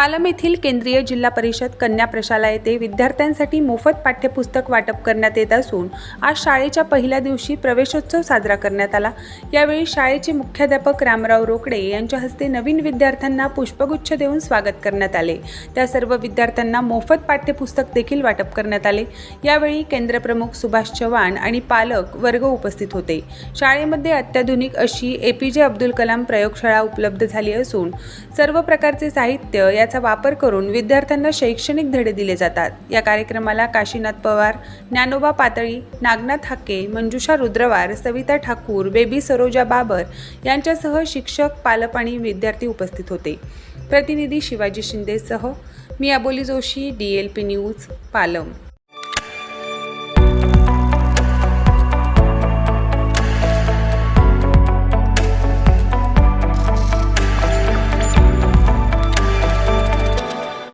पालम येथील केंद्रीय जिल्हा परिषद कन्या प्रशाला येथे विद्यार्थ्यांसाठी मोफत पाठ्यपुस्तक वाटप करण्यात येत असून आज शाळेच्या पहिल्या दिवशी प्रवेशोत्सव साजरा करण्यात आला. यावेळी शाळेचे मुख्याध्यापक रामराव रोकडे यांच्या हस्ते नवीन विद्यार्थ्यांना पुष्पगुच्छ देऊन स्वागत करण्यात आले. त्या सर्व विद्यार्थ्यांना मोफत पाठ्यपुस्तक देखील वाटप करण्यात आले. यावेळी केंद्रप्रमुख सुभाष चव्हाण आणि पालक वर्ग उपस्थित होते. शाळेमध्ये अत्याधुनिक अशी ए पी जे अब्दुल कलाम प्रयोगशाळा उपलब्ध झाली असून सर्व प्रकारचे साहित्य याचा वापर करून विद्यार्थ्यांना शैक्षणिक धडे दिले जातात. या कार्यक्रमाला काशीनाथ पवार ज्ञानोबा पातळी नागनाथ हाके मंजुषा रुद्रवार सविता ठाकूर बेबी सरोजा बाबर यांच्यासह शिक्षक पालक आणि विद्यार्थी उपस्थित होते. प्रतिनिधी शिवाजी शिंदेसह मी Aboli Joshi D L P news Palam.